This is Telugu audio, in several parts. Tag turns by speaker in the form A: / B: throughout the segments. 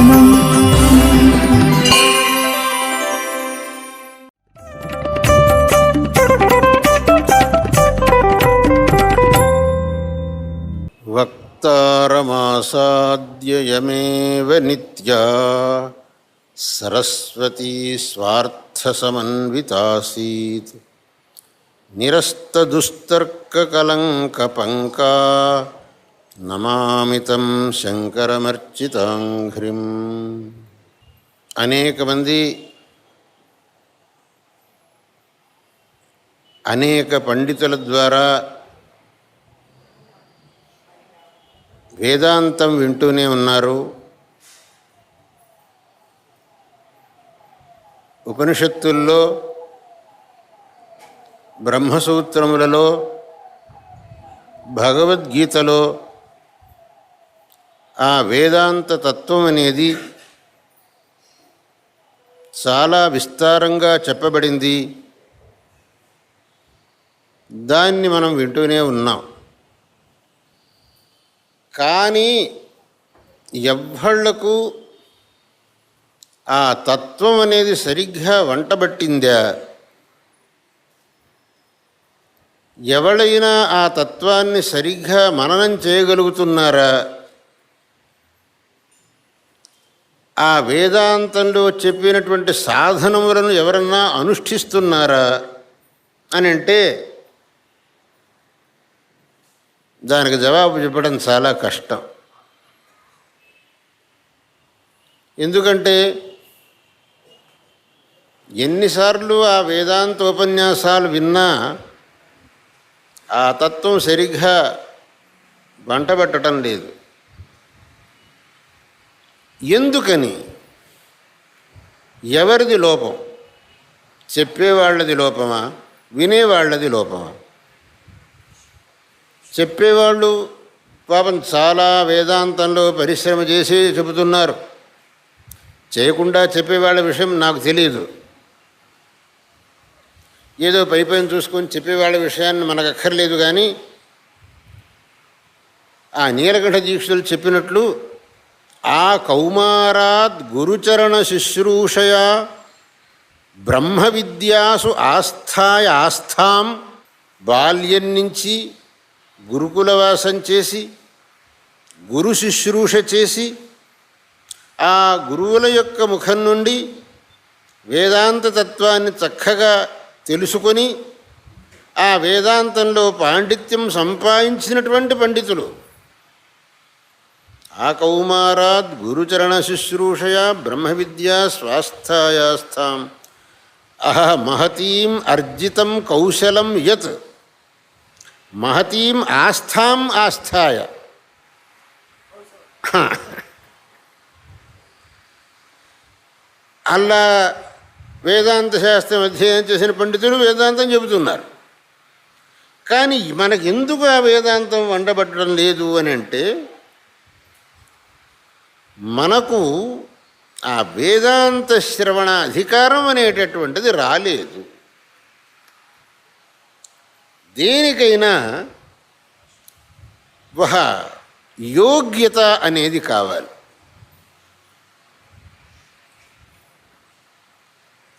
A: தியானம்
B: वक्तारमासाद्ययमेव नित्या सरस्वती स्वार्थसमन्वितासीत् निरस्तदुस्तर्ककलङ्कपङ्का నమామితం శంకరమర్చితాంఘ్రిం. అనేక మంది అనేక పండితుల ద్వారా వేదాంతం వింటూనే ఉన్నారు. ఉపనిషత్తుల్లో బ్రహ్మసూత్రములలో భగవద్గీతలో ఆ వేదాంత తత్వం అనేది చాలా విస్తారంగా చెప్పబడింది. దాన్ని మనం వింటూనే ఉన్నాం. కానీ ఎవ్వళ్ళకు ఆ తత్వం అనేది సరిగ్గా వంటబట్టిందా? ఎవడైనా ఆ తత్వాన్ని సరిగ్గా మననం చేయగలుగుతున్నారా? ఆ వేదాంతంలో చెప్పినటువంటి సాధనములను ఎవరన్నా అనుష్ఠిస్తున్నారా అని అంటే దానికి జవాబు చెప్పడం చాలా కష్టం. ఎందుకంటే ఎన్నిసార్లు ఆ వేదాంత ఉపన్యాసాలు విన్నా ఆ తత్వం సరిగ్గా వంటబట్టడం లేదు. ఎందుకని? ఎవరిది లోపం? చెప్పేవాళ్ళది లోపమా? వినేవాళ్ళది లోపమా? చెప్పేవాళ్ళు పాపం చాలా వేదాంతంలో పరిశ్రమ చేసి చెబుతున్నారు. చేయకుండా చెప్పేవాళ్ళ విషయం నాకు తెలియదు ఏదో పై పైన చూసుకొని చెప్పేవాళ్ళ విషయాన్ని మనకు అక్కర్లేదు కానీ ఆ నీలకంఠ దీక్షలు చెప్పినట్లు ఆ కౌమారాద్ గురుచరణ శుశ్రూషయా బ్రహ్మ విద్యాసు ఆస్థాయ ఆస్థాం బాల్యం నుంచి గురుకులవాసం చేసి గురు శుశ్రూష చేసి ఆ గురువుల యొక్క ముఖం నుండి వేదాంత తత్వాన్ని చక్కగా తెలుసుకొని ఆ వేదాంతంలో పాండిత్యం సంపాదించినటువంటి పండితులు. ఆ కౌమారాద్ గురుచరణ శుశ్రూషయా బ్రహ్మ విద్యా స్వాస్థాయాస్థాం. అహ మహతీం అర్జితం కౌశలం యత్. మహతీం ఆస్థాం ఆస్థాయ. అలా వేదాంత శాస్త్రం అధ్యయనం చేసిన పండితులు వేదాంతం చెబుతున్నారు. కానీ మనకెందుకు ఆ వేదాంతం వండబట్టడం లేదు అని అంటే మనకు ఆ వేదాంత శ్రవణ అధికారం అనేటటువంటిది రాలేదు. దేనికైనా ఒక యోగ్యత అనేది కావాలి.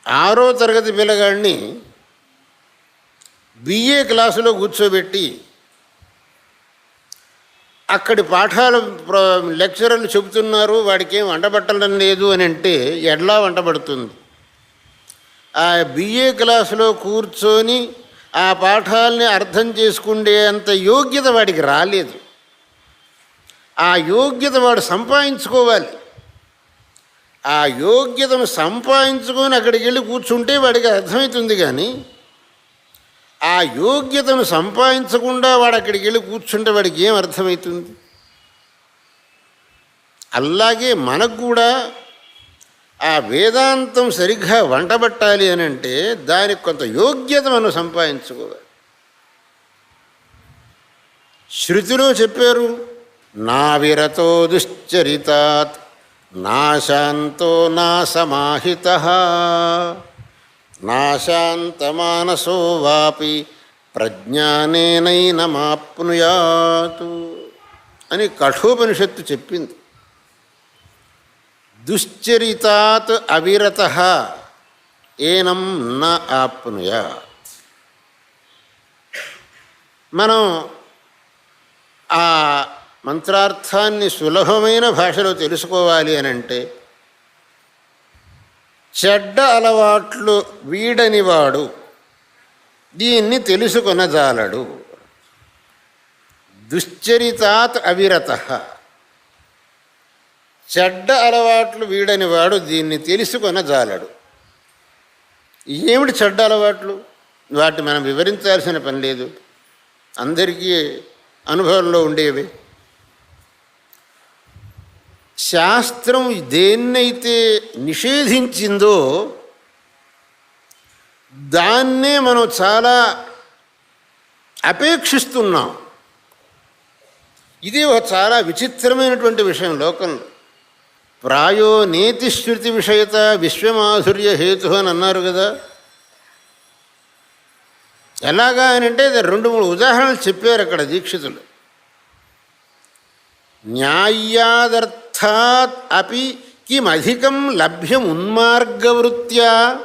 B: ఆరో తరగతి పిల్లగాడిని బిఏ క్లాసులో కూర్చోబెట్టి అక్కడి పాఠాలు లెక్చరర్లు చెబుతున్నారు వాడికి ఏం వంటబట్టడం లేదు అని అంటే ఎడ్లా వంటబడుతుంది. ఆ బిఏ క్లాసులో కూర్చొని ఆ పాఠాలని అర్థం చేసుకునే అంత యోగ్యత వాడికి రాలేదు. ఆ యోగ్యత వాడు సంపాదించుకోవాలి. ఆ యోగ్యతను సంపాదించుకొని అక్కడికి వెళ్ళి కూర్చుంటే వాడికి అర్థమవుతుంది కానీ ఆ యోగ్యతను సంపాదించకుండా వాడు అక్కడికి వెళ్ళి కూర్చుంటే వాడికి ఏం అర్థమవుతుంది? అలాగే మనకు కూడా ఆ వేదాంతం సరిగ్గా వంటబట్టాలి అని అంటే దానికి కొంత యోగ్యత మనం సంపాదించుకోవాలి. శృతిలో చెప్పారు నా విరతో దుశ్చరితాత్ నాశాంతో నా సమాహిత నాశాంతమానసో వాపి ప్రజ్ఞానేనైన మాప్నుయాతు అని కఠోపనిషత్తు చెప్పింది. దుశ్చరితాత్ అవిరత ఏనం న ఆప్నుయా. మనం ఆ మంత్రార్థాన్ని సులభమైన భాషలో తెలుసుకోవాలి అని అంటే చెడ్డ అలవాట్లు వీడనివాడు. దీన్ని తెలుసుకొనజాలడు. దుశ్చరితాత్ అవిరత. చెడ్డ అలవాట్లు వీడనివాడు దీన్ని తెలుసుకొనజాలడు. ఏమిటి చెడ్డ అలవాట్లు? వాటిని మనం వివరించాల్సిన పని లేదు. అందరికీ అనుభవంలో ఉండేవి. శాస్త్రం దేన్నైతే నిషేధించిందో దాన్నే మనం చాలా అపేక్షిస్తున్నాం. ఇది ఒక చాలా విచిత్రమైనటువంటి విషయం లోకంలో. ప్రాయో నేతి శృతి విషయత విశ్వమాధుర్య హేతు అని అన్నారు కదా. ఎలాగా అని అంటే రెండు మూడు ఉదాహరణలు చెప్పారు అక్కడ దీక్షితులు. న్యాయాదర్థాత్ అపి కిమధికం లభ్యం ఉన్మార్గవృత్యా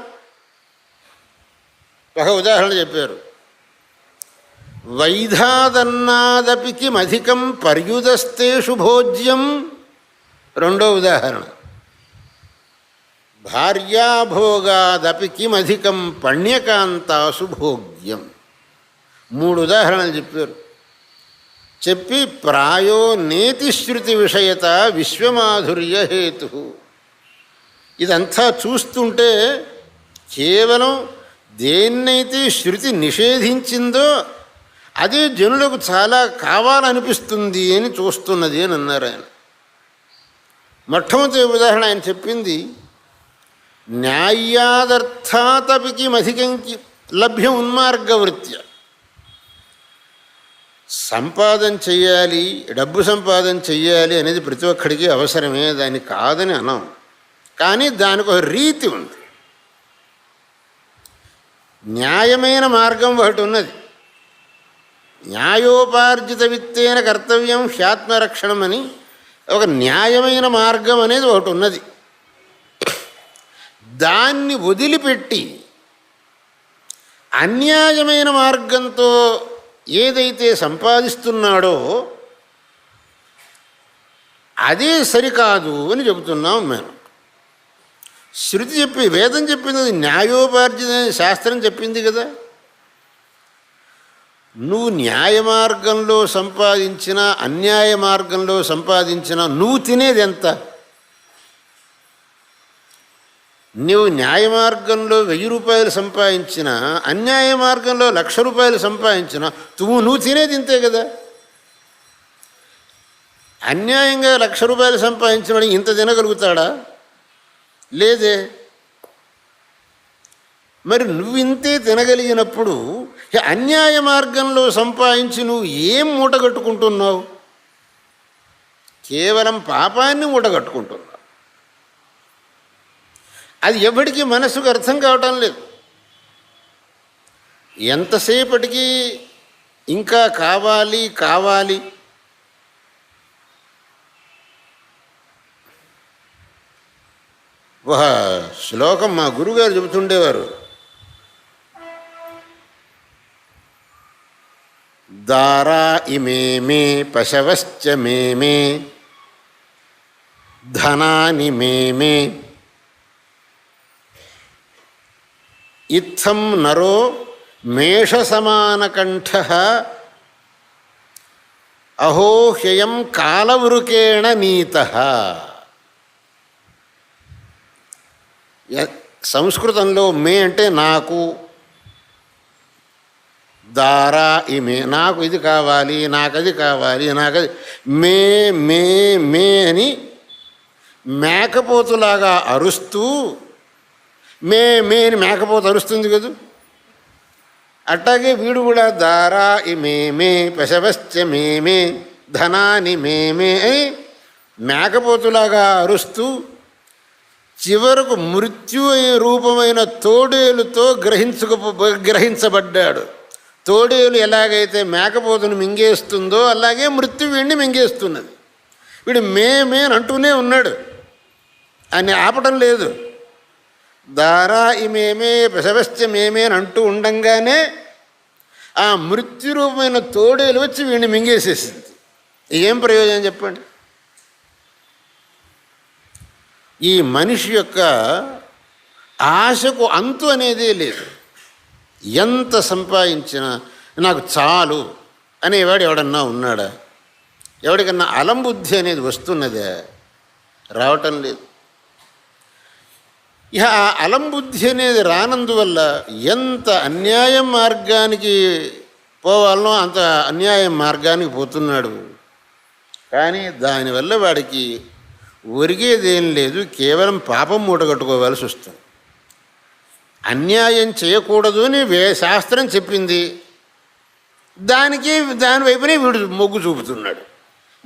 B: ఒక ఉదాహరణ చెప్పారు? వైధాదన్నాదపి కిమధికం పర్యుదస్తేషు భోజ్యం రెండో ఉదాహరణ. భార్యాభోగాదపి కిమధికం పణ్యకాంతాసు భోగ్యం। మూడు ఉదాహరణలు చెప్పారు. చెప్పి ప్రాయో నేతిశ్రుతి విషయత విశ్వమాధుర్య హేతు. ఇదంతా చూస్తుంటే కేవలం దేన్నైతే శృతి నిషేధించిందో అదే జనులకు చాలా కావాలనిపిస్తుంది అని చూస్తున్నది అని అన్నారు ఆయన. మొట్టమొదటి ఉదాహరణ ఆయన చెప్పింది న్యాయాదర్థాతపికి మధికంకి లభ్యం ఉన్మార్గవృత్య. సంపాదన చెయ్యాలి డబ్బు సంపాదన చెయ్యాలి అనేది ప్రతి ఒక్కడికి అవసరమే దాన్ని కాదని అనం. కానీ దానికి ఒక రీతి ఉంది. న్యాయమైన మార్గం ఒకటి ఉన్నది. న్యాయోపార్జిత విత్తేన కర్తవ్యం హ్యాత్మరక్షణం అని ఒక న్యాయమైన మార్గం అనేది ఒకటి ఉన్నది. దాన్ని వదిలిపెట్టి అన్యాయమైన మార్గంతో ఏదైతే సంపాదిస్తున్నాడో అదే సరికాదు అని చెబుతున్నాం మేము. శృతి చెప్పి వేదం చెప్పింది అది శాస్త్రం చెప్పింది కదా. నువ్వు న్యాయ మార్గంలో సంపాదించిన అన్యాయ మార్గంలో సంపాదించిన నువ్వు తినేది ఎంత? నువ్వు న్యాయ మార్గంలో వెయ్యి రూపాయలు సంపాదించిన అన్యాయ మార్గంలో లక్ష రూపాయలు సంపాదించిన నువ్వు నువ్వు తినేది ఇంతే కదా. అన్యాయంగా లక్ష రూపాయలు సంపాదించిన ఇంత తినగలుగుతాడా? లేదే. మరి నువ్వు ఇంతే తినగలిగినప్పుడు అన్యాయ మార్గంలో సంపాదించి నువ్వు ఏం మూటగట్టుకుంటున్నావు? కేవలం పాపాన్ని మూటగట్టుకుంటున్నావు. అది ఎవరికి మనసుకు అర్థం కావటం లేదు. ఎంతసేపటికి ఇంకా కావాలి కావాలి? ఒక శ్లోకం మా గురుగారు చెబుతుండేవారు. దారా ఇమే మే పశవశ్చ మే మే ధనాని మే మే ఇత్థం నరో మేషసమానకంఠ అహో హ్యయం కాలవృకేణ నీత. సంస్కృతంలో మే అంటే నాకు. దారా ఇమే నాకు ఇది కావాలి నాకు అది కావాలి నాకు అది. మే మే మే అని మేకపోతులాగా అరుస్తూ మే మే అని మేకపోత అరుస్తుంది కదా. అట్టాగే వీడు కూడా దారా ఇమే మే పశవశ్చ మేమే ధనాని మేమే అని మేకపోతులాగా అరుస్తూ చివరకు మృత్యు రూపమైన తోడేలుతో గ్రహించుకు గ్రహించబడ్డాడు. తోడేలు ఎలాగైతే మేకపోతును మింగేస్తుందో అలాగే మృత్యు వీడిని మింగేస్తున్నది. వీడు మే మే అని అంటూనే ఉన్నాడు. అని ఆపటం లేదు. దారా ఇమేమే ప్రసవస్యమేమే అని అంటూ ఉండంగానే ఆ మృత్యురూపమైన తోడేలు వచ్చి వీడిని మింగేసేసింది. ఏం ప్రయోజనం చెప్పండి? ఈ మనిషి యొక్క ఆశకు అంతు అనేదే లేదు. ఎంత సంపాదించినా నాకు చాలు అనేవాడు ఎవడన్నా ఉన్నాడా? ఎవడికన్నా అలంబుద్ధి అనేది వస్తున్నదే? రావటం లేదు. ఇక ఆ అలంబుద్ధి అనేది రానందువల్ల ఎంత అన్యాయం మార్గానికి పోవాలనో అంత అన్యాయం మార్గానికి పోతున్నాడు. కానీ దానివల్ల వాడికి ఒరిగేదేం లేదు కేవలం పాపం మూటగట్టుకోవాల్సి వస్తుంది. అన్యాయం చేయకూడదు అని వే శాస్త్రం చెప్పింది. దానికి దాని వైపునే వీడు మొగ్గు చూపుతున్నాడు.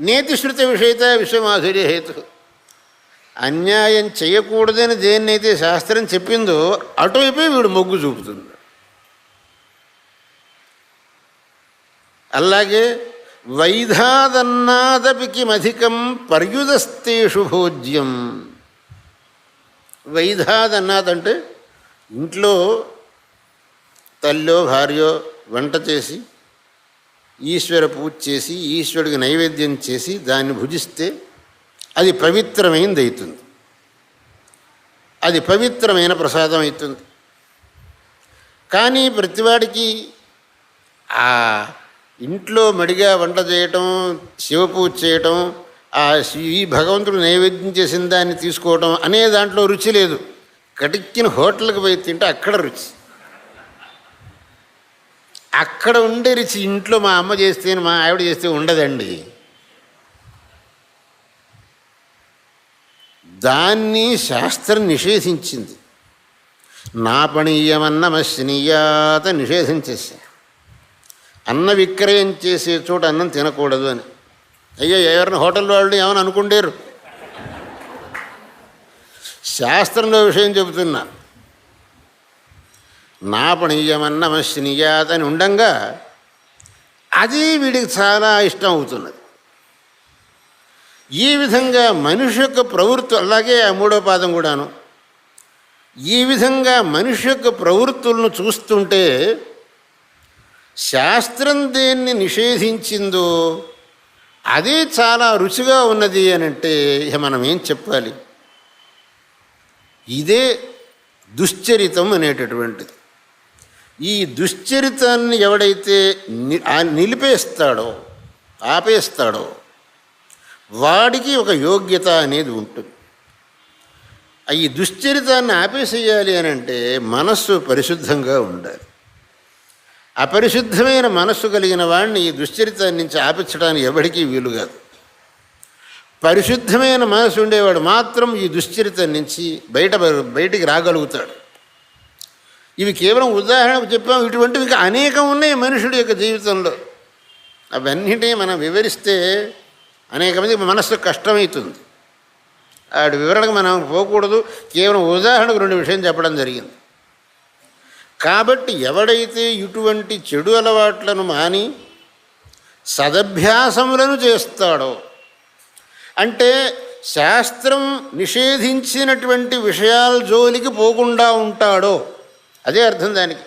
B: నేతి విషయత విశ్వమాధుర్య హేతు అన్యాయం చేయకూడదని దేన్నైతే శాస్త్రం చెప్పిందో అటువైపే వీడు మొగ్గు చూపుతుంది. అలాగే వైధాదన్నాదపికి కిమధికం పర్యుదస్తేషు భోజ్యం. వైధాదన్నాదంటే ఇంట్లో తల్లో భార్యో వంట చేసి ఈశ్వర పూజ చేసి ఈశ్వరుడికి నైవేద్యం చేసి దాన్ని భుజిస్తే అది పవిత్రమైనది అవుతుంది. అది పవిత్రమైన ప్రసాదం అవుతుంది. కానీ ప్రతివాడికి ఆ ఇంట్లో మడిగా వంట చేయటం శివపూజ చేయటం ఆ ఈ భగవంతుడు నైవేద్యం చేసిన దాన్ని తీసుకోవటం అనే దాంట్లో రుచి లేదు. కటిక్కిన హోటల్కి పోయి తింటే అక్కడ రుచి. అక్కడ ఉండే రుచి ఇంట్లో మా అమ్మ చేస్తే మా ఆవిడ చేస్తే ఉండదండి. దాన్ని శాస్త్రం నిషేధించింది. నా పణీయమన్నమశ్నీయాత నిషేధించేసా అన్న విక్రయం చేసే చోట అన్నం తినకూడదు అని. అయ్యో ఎవరిని హోటల్ వాళ్ళు ఏమని అనుకుంటారు శాస్త్రంలో విషయం చెబుతున్నా. నా పణీయమన్నమశ్నీయాత అని ఉండంగా అది వీడికి చాలా ఇష్టం అవుతున్నది. ఈ విధంగా మనిషి యొక్క ప్రవృత్తి అలాగే ఆ మూడో పాదం కూడాను. ఈ విధంగా మనిషి యొక్క ప్రవృత్తులను చూస్తుంటే శాస్త్రం దేన్ని నిషేధించిందో అదే చాలా రుచిగా ఉన్నది అని అంటే ఇక మనం ఏం చెప్పాలి? ఇదే దుశ్చరితం అనేటటువంటిది. ఈ దుశ్చరితాన్ని ఎవడైతే నిలిపేస్తాడో ఆపేస్తాడో వాడికి ఒక యోగ్యత అనేది ఉంటుంది. ఈ దుశ్చరితాన్ని ఆపేసేయాలి అని అంటే మనస్సు పరిశుద్ధంగా ఉండాలి. అపరిశుద్ధమైన మనస్సు కలిగిన వాడిని ఈ దుశ్చరితాన్ని నుంచి ఆపించడానికి ఎవరికీ వీలు కాదు. పరిశుద్ధమైన మనసు ఉండేవాడు మాత్రం ఈ దుశ్చరితం నుంచి బయట బయటికి రాగలుగుతాడు. ఇవి కేవలం ఉదాహరణకు చెప్పాము ఇటువంటివి ఇంకా అనేకం ఉన్నాయి మనుషుడి యొక్క జీవితంలో. అవన్నిటినీ మనం వివరిస్తే అనేక మందికి మనస్సు కష్టమవుతుంది. వాటి వివరణకు మనం పోకూడదు. కేవలం ఉదాహరణకు రెండు విషయం చెప్పడం జరిగింది. కాబట్టి ఎవడైతే ఇటువంటి చెడు అలవాట్లను మాని సదభ్యాసములను చేస్తాడో అంటే శాస్త్రం నిషేధించినటువంటి విషయాల జోలికి పోకుండా ఉంటాడో అదే అర్థం దానికి.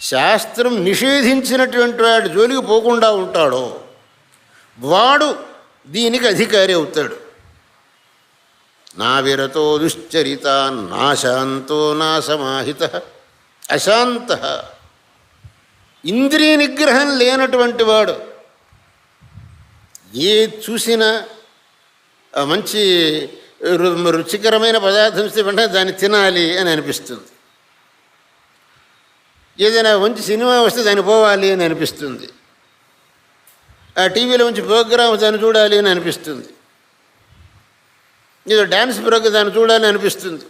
B: శాస్త్రం నిషేధించినటువంటి వాడి జోలికి పోకుండా ఉంటాడో వాడు దీనికి అధికారి అవుతాడు. నా విరతో దుశ్చరిత నాశాంతో నా సమాహిత అశాంత. ఇంద్రియ నిగ్రహం లేనటువంటి వాడు ఏ చూసినా మంచి రు- రుచికరమైన పదార్థం ఇస్తే వెంటనే దాన్ని తినాలి అని అనిపిస్తుంది. ఏదైనా మంచి సినిమా వస్తే దాన్ని పోవాలి అని అనిపిస్తుంది. ఆ టీవీలో మంచి ప్రోగ్రామ్ దాన్ని చూడాలి అని అనిపిస్తుంది. ఏదో డ్యాన్స్ ప్రోగ్రామ్ దాన్ని చూడాలని అనిపిస్తుంది.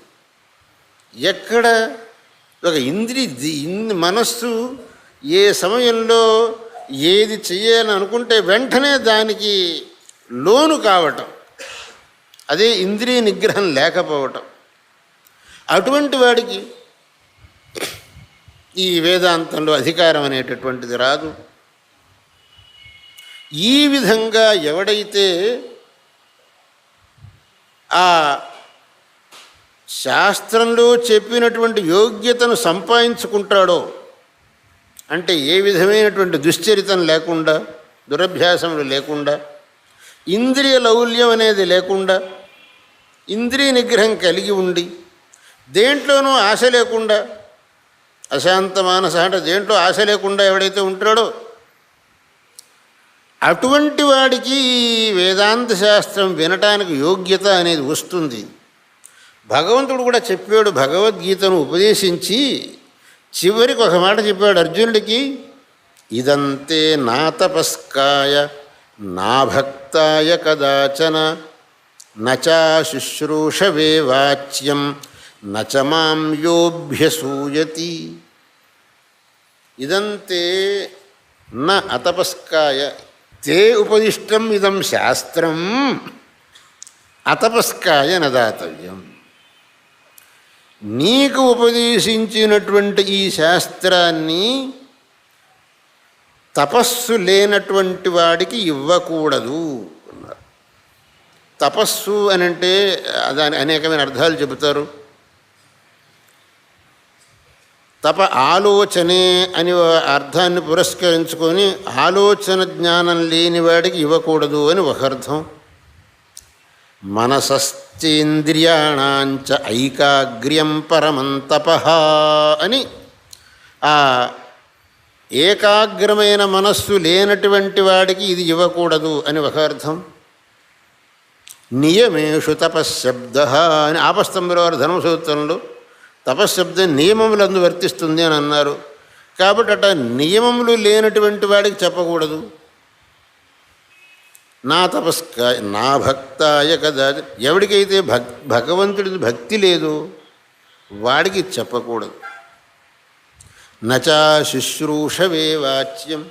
B: ఎక్కడ ఒక ఇంద్రి మనస్సు ఏ సమయంలో ఏది చేయాలని అనుకుంటే వెంటనే దానికి లోను కావటం. అదే ఇంద్రియ నిగ్రహం లేకపోవటం. అటువంటి వాడికి ఈ వేదాంతంలో అధికారం అనేటటువంటిది రాదు. ఈ విధంగా ఎవడైతే ఆ శాస్త్రంలో చెప్పినటువంటి యోగ్యతను సంపాదించుకుంటాడో అంటే ఏ విధమైనటువంటి దుశ్చరితం లేకుండా దురభ్యాసములు లేకుండా ఇంద్రియ లౌల్యం అనేది లేకుండా ఇంద్రియ నిగ్రహం కలిగి ఉండి దేంట్లోనూ ఆశ లేకుండా అశాంత మానస అంటే దేంట్లో ఆశ లేకుండా ఎవడైతే ఉంటాడో అటువంటి వాడికి వేదాంత శాస్త్రం వినటానికి యోగ్యత అనేది వస్తుంది. భగవంతుడు కూడా చెప్పాడు భగవద్గీతను ఉపదేశించి చివరికి ఒక మాట చెప్పాడు అర్జునుడికి ఇదంతే నా తపస్కాయ నా భక్తాయ కదాచన నచా శుశ్రూషవే వాచ్యం నచ మాం యోభ్యసూయతి ఇదంతే న అతపస్కాయ. తే ఉపదిష్టం ఇదం శాస్త్రం అతపస్కాయ నదాతవ్యం నీకు ఉపదేశించినటువంటి ఈ శాస్త్రాన్ని తపస్సు లేనటువంటి వాడికి ఇవ్వకూడదు తపస్సు అని అంటే దాని అనేకమైన అర్థాలు చెబుతారు. తప ఆలోచనే అని అర్థాన్ని పురస్కరించుకొని ఆలోచన జ్ఞానం లేని వాడికి ఇవ్వకూడదు అని ఒక అర్థం. మనసశ్చేంద్రియాణాంచ ఐకాగ్ర్యం పరమంతప అని ఆ ఏకాగ్రమైన మనస్సు లేనటువంటి వాడికి ఇది ఇవ్వకూడదు అని ఒక అర్థం. నియమేషు తపశ్శబ్ద అని ఆపస్తంభుల ధర్మసూత్రంలో తపశ్శబ్దం నియమములందు వర్తిస్తుంది అని అన్నారు. కాబట్టి అట నియమములు లేనటువంటి వాడికి చెప్పకూడదు. నా తపస్కాయ నా భక్తాయ కదా. ఎవడికైతే భక్ భగవంతుడి భక్తి లేదు వాడికి చెప్పకూడదు. నచా శుశ్రూషవే వాచ్యం.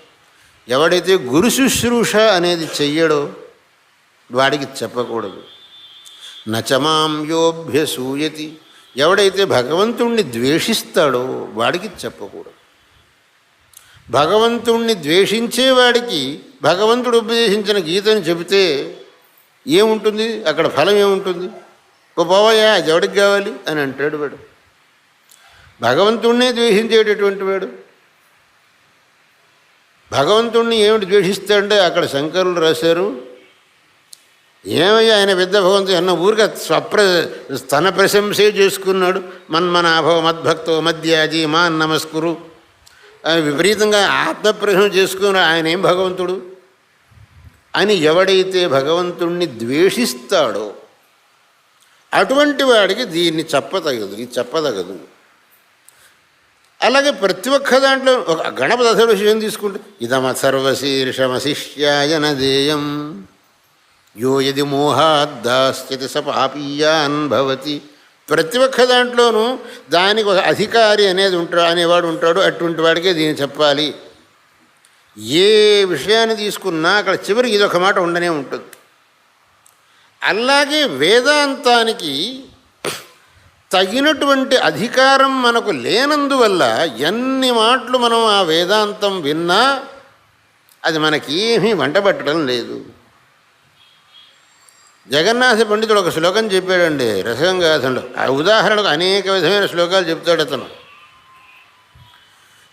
B: ఎవడైతే గురు శుశ్రూష అనేది చెయ్యడో వాడికి చెప్పకూడదు. నచమాం యోభ్యసూయతి ఎవడైతే భగవంతుణ్ణి ద్వేషిస్తాడో వాడికి చెప్పకూడదు. భగవంతుణ్ణి ద్వేషించేవాడికి భగవంతుడు ఉపదేశించిన గీతను చెబితే ఏముంటుంది? అక్కడ ఫలం ఏముంటుంది? ఓ పోవయ్యా అది ఎవడికి కావాలి? అని అంటాడు వాడు. భగవంతుణ్ణే ద్వేషించేటటువంటి వాడు. భగవంతుణ్ణి ఏమిటి ద్వేషిస్తాడంటే అక్కడ శంకరులు రాశారు ఏమయ్యా ఆయన పెద్ద భగవంతుడు అన్న ఊరిగా స్వప్ర తన ప్రశంసే చేసుకున్నాడు. మన్మనాభవ మద్భక్తో మధ్యాజీ మా నమస్కురు. విపరీతంగా ఆత్మప్రశం చేసుకుని ఆయన ఏం భగవంతుడు? అని ఎవడైతే భగవంతుణ్ణి ద్వేషిస్తాడో అటువంటి వాడికి దీన్ని చెప్పతగదు ఇది చెప్పదగదు. అలాగే ప్రతి ఒక్క దాంట్లో ఒక గణపతి అసలు విషయం తీసుకుంటే ఇదమ సర్వశీర్షమశిష్యాయ దేయం. యో యది మోహాద్దాస్యతి స పాపీయాన్ భవతి. ప్రతి ఒక్క దాంట్లోనూ దానికి ఒక అధికారి అనేది ఉంటాడు అనేవాడు ఉంటాడు. అటువంటి వాడికే దీన్ని చెప్పాలి. ఏ విషయాన్ని తీసుకున్నా అక్కడ చివరికి ఇది ఒక మాట ఉండనే ఉంటుంది. అలాగే వేదాంతానికి తగినటువంటి అధికారం మనకు లేనందువల్ల ఎన్ని మాటలు మనం ఆ వేదాంతం విన్నా అది మనకేమీ వంటబట్టడం లేదు. జగన్నాథ పండితుడు ఒక శ్లోకం చెప్పాడండి రసగంగాథంలో ఆ ఉదాహరణకు అనేక విధమైన శ్లోకాలు చెప్తాడు అతను.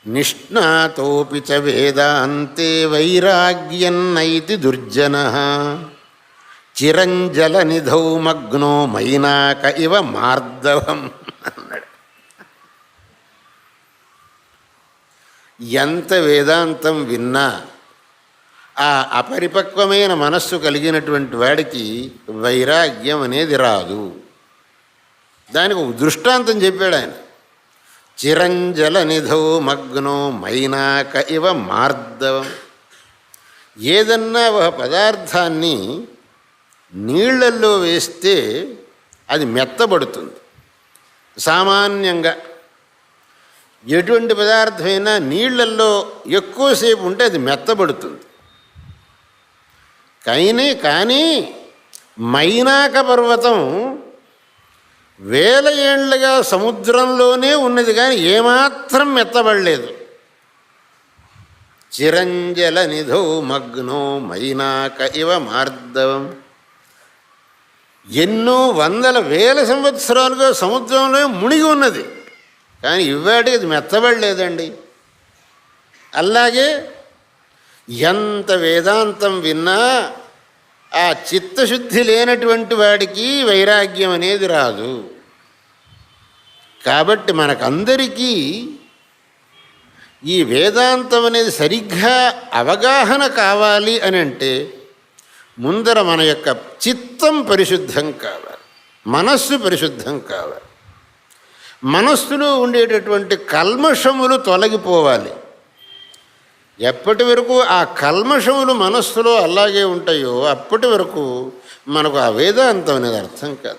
B: నిష్ణాతోపి చ వేదాంతే వైరాగ్యన్నైతి దుర్జన. చిరంజల నిధౌ మగ్నో మైనాక ఇవ మార్దవం అన్నాడు. ఎంత వేదాంతం విన్నా ఆ అపరిపక్వమైన మనస్సు కలిగినటువంటి వాడికి వైరాగ్యం అనేది రాదు. దానికి దృష్టాంతం చెప్పాడు ఆయన. చిరంజల నిధో మగ్నో మైనాక ఇవ మార్దవం. ఏదన్నా ఒక పదార్థాన్ని నీళ్ళల్లో వేస్తే అది మెత్తబడుతుంది. సామాన్యంగా ఎటువంటి పదార్థమైనా నీళ్ళల్లో ఎక్కువసేపు ఉంటే అది మెత్తబడుతుంది. కైనే కానీ మైనాక పర్వతం వేల ఏళ్ళుగా సముద్రంలోనే ఉన్నది కానీ ఏమాత్రం మెత్తబడలేదు చిరంజల నిధో మగ్నో మైనాక ఇవ మార్దవం. ఎన్నో వందల వేల సంవత్సరాలుగా సముద్రంలో మునిగి ఉన్నది. కానీ ఇవాటికి అది మెత్తబడలేదండి. అలాగే ఎంత వేదాంతం విన్నా ఆ చిత్తశుద్ధి లేనటువంటి వాడికి వైరాగ్యం అనేది రాదు. కాబట్టి మనకందరికీ ఈ వేదాంతం అనేది సరిగ్గా అవగాహన కావాలి అని అంటే ముందర మన యొక్క చిత్తం పరిశుద్ధం కావాలి మనస్సు పరిశుద్ధం కావాలి. మనస్సులో ఉండేటటువంటి కల్మషములు తొలగిపోవాలి. ఎప్పటి వరకు ఆ కల్మషములు మనస్సులో అలాగే ఉంటాయో అప్పటి వరకు మనకు ఆ వేదాంతం అనేది అర్థం కాదు.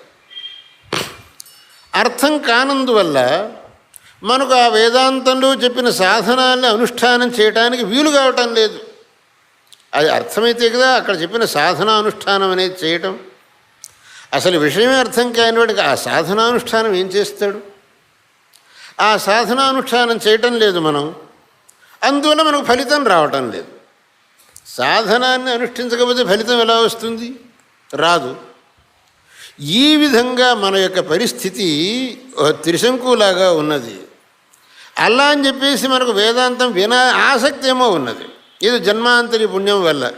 B: అర్థం కానందువల్ల మనకు ఆ వేదాంతంలో చెప్పిన సాధనాన్ని అనుష్ఠానం చేయడానికి వీలు కావటం లేదు. అది అర్థమైతే కదా అక్కడ చెప్పిన సాధనానుష్ఠానం అనేది చేయటం. అసలు విషయమే అర్థం కాని వాడికి ఆ సాధనానుష్ఠానం ఏం చేస్తాడు? ఆ సాధనానుష్ఠానం చేయటం లేదు మనం. అందువల్ల మనకు ఫలితం రావటం లేదు. సాధనాన్ని అనుష్ఠించకపోతే ఫలితం ఎలా వస్తుంది? రాదు. ఈ విధంగా మన యొక్క పరిస్థితి త్రిశంకులాగా ఉన్నది. అలా అని చెప్పేసి మనకు వేదాంతం వినా ఆసక్తి ఏమో ఉన్నది. ఇది జన్మాంతరి పుణ్యం వల్ల.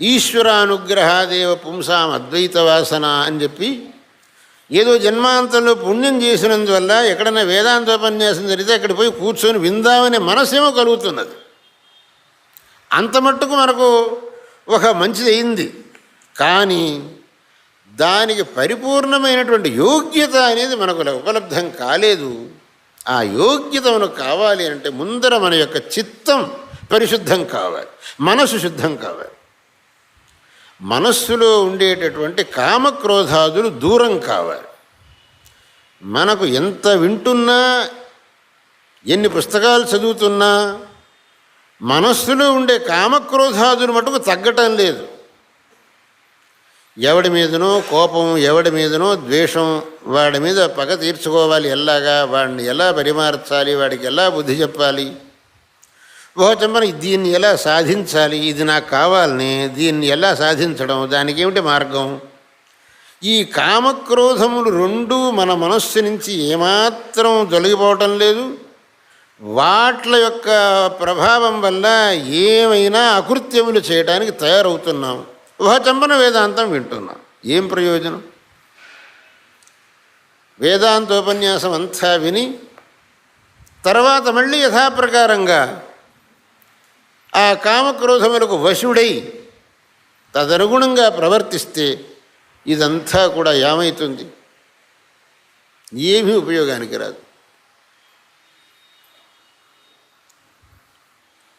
B: ఈశ్వరానుగ్రహాదేవ పుంసాం అద్వైత వాసన అని చెప్పి ఏదో జన్మాంతంలో పుణ్యం చేసినందువల్ల ఎక్కడైనా వేదాంతోపన్యాసం జరిగితే అక్కడ పోయి కూర్చొని విందామనే మనసేమో కలుగుతున్నది. అంత మట్టుకు మనకు ఒక మంచిది అయింది. కానీ దానికి పరిపూర్ణమైనటువంటి యోగ్యత అనేది మనకు ఉపలబ్ధం కాలేదు. ఆ యోగ్యత మనకు కావాలి అంటే ముందర మన యొక్క చిత్తం పరిశుద్ధం కావాలి. మనసు శుద్ధం కావాలి. మనస్సులో ఉండేటటువంటి కామక్రోధాదులు దూరం కావాలి. మనకు ఎంత వింటున్నా ఎన్ని పుస్తకాలు చదువుతున్నా మనస్సులో ఉండే కామక్రోధాదులు మటుకు తగ్గటం లేదు. ఎవడి మీదనో కోపం ఎవడి మీదనో ద్వేషం వాడి మీద పగ తీర్చుకోవాలి ఎలాగా వాడిని ఎలా పరిమార్చాలి వాడికి ఎలా బుద్ధి చెప్పాలి? ఓ దీన్ని ఎలా సాధించాలి? ఇది నాకు కావాలని దీన్ని ఎలా సాధించడం? దానికి ఏమిటి మార్గం? ఈ కామక్రోధములు రెండు మన మనస్సు నుంచి ఏమాత్రం తొలగిపోవటం లేదు. వాట్ల యొక్క ప్రభావం వల్ల ఏమైనా అకృత్యములు చేయడానికి తయారవుతున్నాం. ఊహచంపన వేదాంతం వింటున్నాం. ఏం ప్రయోజనం? వేదాంతోపన్యాసం అంతా విని తర్వాత మళ్ళీ యథాప్రకారంగా ఆ కామక్రోధములకు వశుడై తదనుగుణంగా ప్రవర్తిస్తే ఇదంతా కూడా ఏమవుతుంది ఏమీ ఉపయోగానికి రాదు.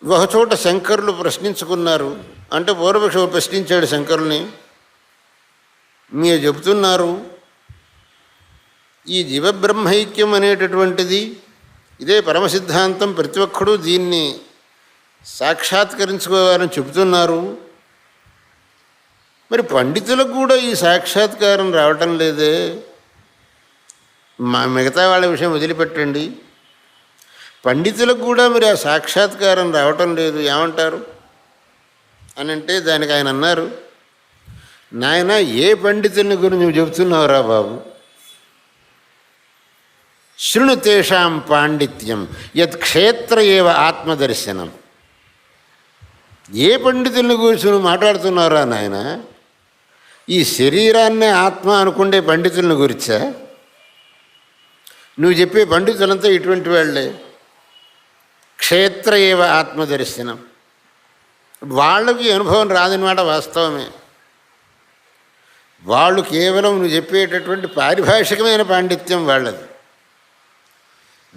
B: ఒకచోట శంకరులు ప్రశ్నించుకున్నారు. అంటే పూర్వపక్ష ప్రశ్నించాడు శంకరుల్ని మీరు చెబుతున్నారు ఈ జీవబ్రహ్మైక్యం అనేటటువంటిది ఇదే పరమసిద్ధాంతం ప్రతి ఒక్కడూ దీన్ని సాక్షాత్కరించుకోవాలని చెబుతున్నారు. మరి పండితులకు కూడా ఈ సాక్షాత్కారం రావటం లేదే. మా మిగతా వాళ్ళ విషయం వదిలిపెట్టండి. పండితులకు కూడా మరి ఆ సాక్షాత్కారం రావటం లేదు. ఏమంటారు? అని అంటే దానికి ఆయన అన్నారు నాయన ఏ పండితుల్ని గురించి నువ్వు చెబుతున్నావురా బాబు? శృణు తేషాం పాండిత్యం యత్ క్షేత్ర ఏవ ఆత్మదర్శనం. ఏ పండితుల్ని గురించి మాట్లాడుతున్నారా నాయన? ఈ శరీరాన్నే ఆత్మ అనుకుండే పండితులను గురించా? నువ్వు చెప్పే పండితులంతా ఇటువంటి వాళ్ళే. క్షేత్ర ఏవ ఆత్మదర్శనం వాళ్ళకి అనుభవం రాదనమాట వాస్తవమే. వాళ్ళు కేవలం నువ్వు చెప్పేటటువంటి పారిభాషికమైన పాండిత్యం వాళ్ళది.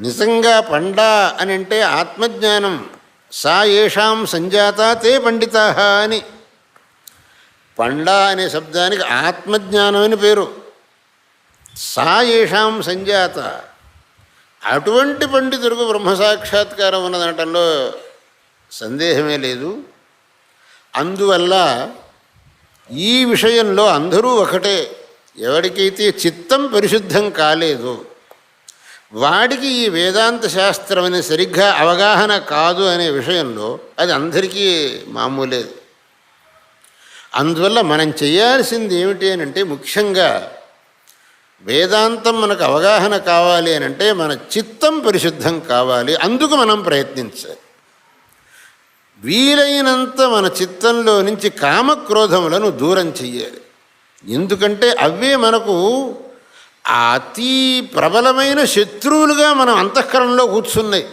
B: నిజంగా పండా అని అంటే ఆత్మజ్ఞానం. సా ఏషాం సంజాత తే పండితా అని. పండా అనే శబ్దానికి ఆత్మజ్ఞానం అని పేరు. సా ఏషాం సంజాత. అటువంటి పండితులకు బ్రహ్మసాక్షాత్కారం ఉన్నదనటంలో సందేహమే లేదు. అందువల్ల ఈ విషయంలో అందరూ ఒకటే. ఎవరికైతే చిత్తం పరిశుద్ధం కాలేదు వాడికి ఈ వేదాంత శాస్త్రం అనేది సరిగ్గా అవగాహన కాదు అనే విషయంలో అది అందరికీ మామూలేదు అందువల్ల మనం చేయాల్సింది ఏమిటి అని అంటే ముఖ్యంగా వేదాంతం మనకు అవగాహన కావాలి అని అంటే మన చిత్తం పరిశుద్ధం కావాలి. అందుకు మనం ప్రయత్నించాలి. వీలైనంత మన చిత్తంలో నుంచి కామక్రోధములను దూరం చెయ్యాలి. ఎందుకంటే అవే మనకు అతి ప్రబలమైన శత్రువులుగా మనం అంతఃకరణలో కూర్చున్నాయి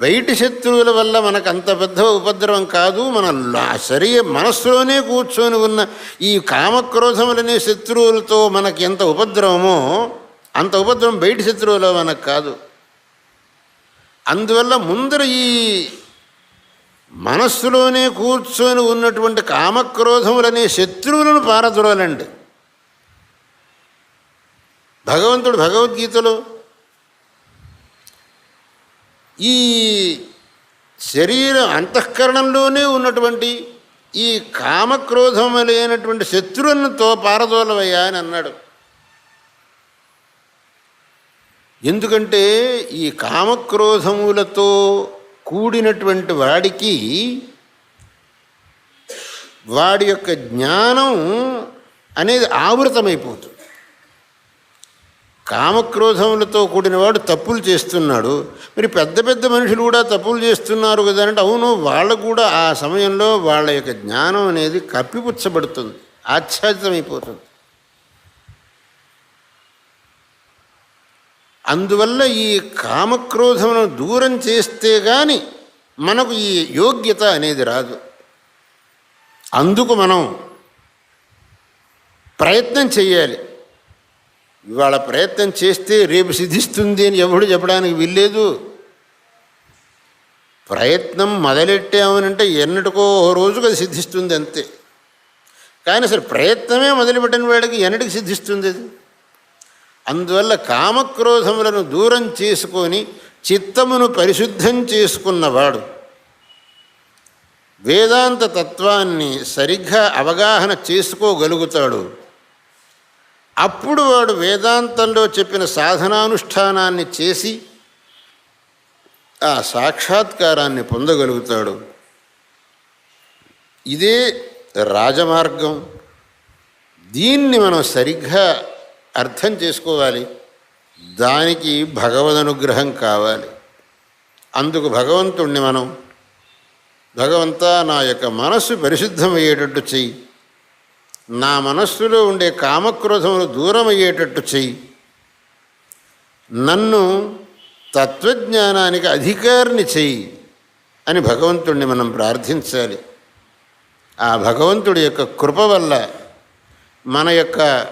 B: బయటి శత్రువుల వల్ల మనకు అంత పెద్ద ఉపద్రవం కాదు మన శరీర మనస్సులోనే కూర్చొని ఉన్న ఈ కామక్రోధములనే శత్రువులతో మనకి ఎంత ఉపద్రవమో అంత ఉపద్రవం బయటి శత్రువులో మనకు కాదు. అందువల్ల ముందర ఈ మనస్సులోనే కూర్చొని ఉన్నటువంటి కామక్రోధములనే శత్రువులను పారదొరాలండి. భగవంతుడు భగవద్గీతలో ఈ శరీర అంతఃకరణంలోనే ఉన్నటువంటి ఈ కామక్రోధములైనటువంటి శత్రువులతో పారదోలవయ్యా అని అన్నాడు. ఎందుకంటే ఈ కామక్రోధములతో కూడినటువంటి వాడికి వాడి యొక్క జ్ఞానం అనేది ఆవృతమైపోతుంది. కామక్రోధములతో కూడినవాడు తప్పులు చేస్తున్నాడు. మరి పెద్ద పెద్ద మనుషులు కూడా తప్పులు చేస్తున్నారు కదా అంటే అవును వాళ్ళు కూడా ఆ సమయంలో వాళ్ళ యొక్క జ్ఞానం అనేది కప్పిపుచ్చబడుతుంది ఆచ్ఛాదితమైపోతుంది. అందువల్ల ఈ కామక్రోధమును దూరం చేస్తే కానీ మనకు ఈ యోగ్యత అనేది రాదు. అందుకు మనం ప్రయత్నం చేయాలి. ఇవాళ ప్రయత్నం చేస్తే రేపు సిద్ధిస్తుంది అని ఎవడు చెప్పడానికి వీల్లేదు. ప్రయత్నం మొదలెట్టామనంటే ఎన్నటికో ఓ రోజుకు అది సిద్ధిస్తుంది అంతే. కానీ అసలు ప్రయత్నమే మొదలుపెట్టిన వాడికి ఎన్నటికి సిద్ధిస్తుంది అది? అందువల్ల కామక్రోధములను దూరం చేసుకొని చిత్తమును పరిశుద్ధం చేసుకున్నవాడు వేదాంత తత్వాన్ని సరిగ్గా అవగాహన చేసుకోగలుగుతాడు. అప్పుడు వాడు వేదాంతంలో చెప్పిన సాధనానుష్ఠానాన్ని చేసి ఆ సాక్షాత్కారాన్ని పొందగలుగుతాడు. ఇదే రాజమార్గం. దీన్ని మనం సరిగ్గా అర్థం చేసుకోవాలి. దానికి భగవద్ అనుగ్రహం కావాలి. అందుకు భగవంతుణ్ణి మనం భగవంతా నా యొక్క మనస్సు పరిశుద్ధమయ్యేటట్టు చెయ్యి. నా మనస్సులో ఉండే కామక్రోధములు దూరం అయ్యేటట్టు చెయ్యి. నన్ను తత్వజ్ఞానానికి అధికారిని చెయ్యి అని భగవంతుణ్ణి మనం ప్రార్థించాలి. ఆ భగవంతుడి యొక్క కృప వల్ల మన యొక్క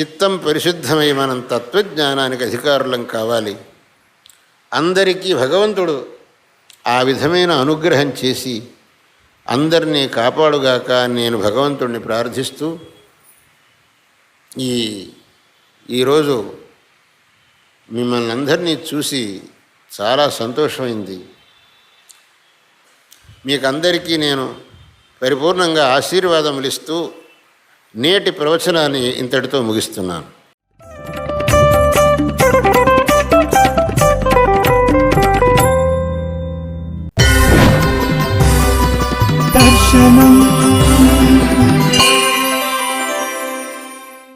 B: చిత్తం పరిశుద్ధమై మనం తత్వజ్ఞానానికి అధికారులం కావాలి. అందరికీ భగవంతుడు ఆ విధమైన అనుగ్రహం చేసి అందరినీ కాపాడుగాక నేను భగవంతుణ్ణి ప్రార్థిస్తూ ఈ ఈరోజు మిమ్మల్ని అందరినీ చూసి చాలా సంతోషమైంది. మీకు అందరికీ నేను పరిపూర్ణంగా ఆశీర్వాదములు ఇస్తూ నేటి ప్రవచనాన్ని ఇంతటితో ముగిస్తున్నాను. Yamam